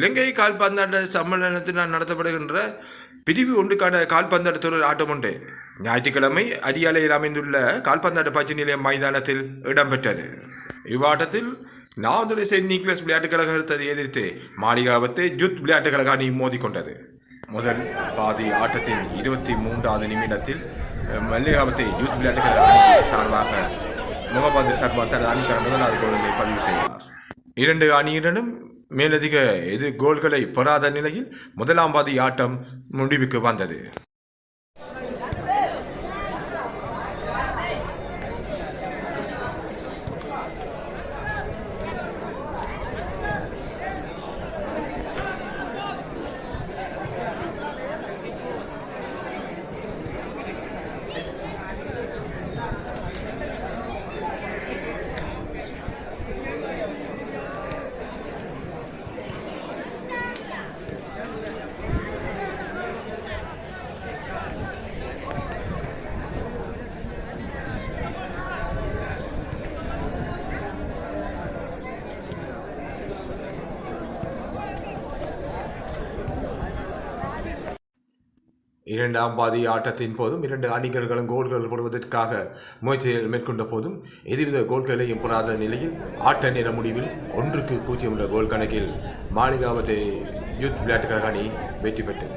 இலங்கை கால்பந்தாட்ட சம்மேளனத்தினால் நடத்தப்படுகின்ற பிரிவு ஒன்றுக்கான கால்பந்தாட்ட தொடர் ஆட்டம் உண்டு ஞாயிற்றுக்கிழமை அரியாலையில் அமைந்துள்ள கால்பந்தாட்ட பயிற்சி நிலையம் மைதானத்தில் இடம்பெற்றது. இவ்வாட்டத்தில் நாவதுரை செயின்ட் நீக்லஸ் விளையாட்டுக் கழகத்தை எதிர்த்து மாளிகாவத்தை ஜுத் விளையாட்டுக் கழக அணி மோதிக்கொண்டது. முதல் பாதி ஆட்டத்தின் இருபத்தி மூன்றாவது நிமிடத்தில் மல்லிகாவத்தை யூத் விளையாட்டுக் கழக அணி சார்பாக முகமது சர்மா தனது அணிக்கான முதலாவது கோல்களை பதிவு செய்தார். இரண்டு அணியினரும் மேலதிக எது கோல்களை பெறாத நிலையில் முதலாம் பாதி ஆட்டம் முடிவுக்கு வந்தது. இரண்டாம் பாதி ஆட்டத்தின் போதும் இரண்டு அணிகர்களும் கோல்கள் போடுவதற்காக முயற்சிகள் மேற்கொண்ட போதும் எதிர்வித கோல்களையும் பெறாத நிலையில் ஆட்ட நேர முடிவில் ஒன்றுக்கு பூஜ்ஜியம் உள்ள கோல் கணக்கில் மாளிகாவத்தை யூத் விளையாட்டுக்கழக அணி வெற்றி பெற்றது.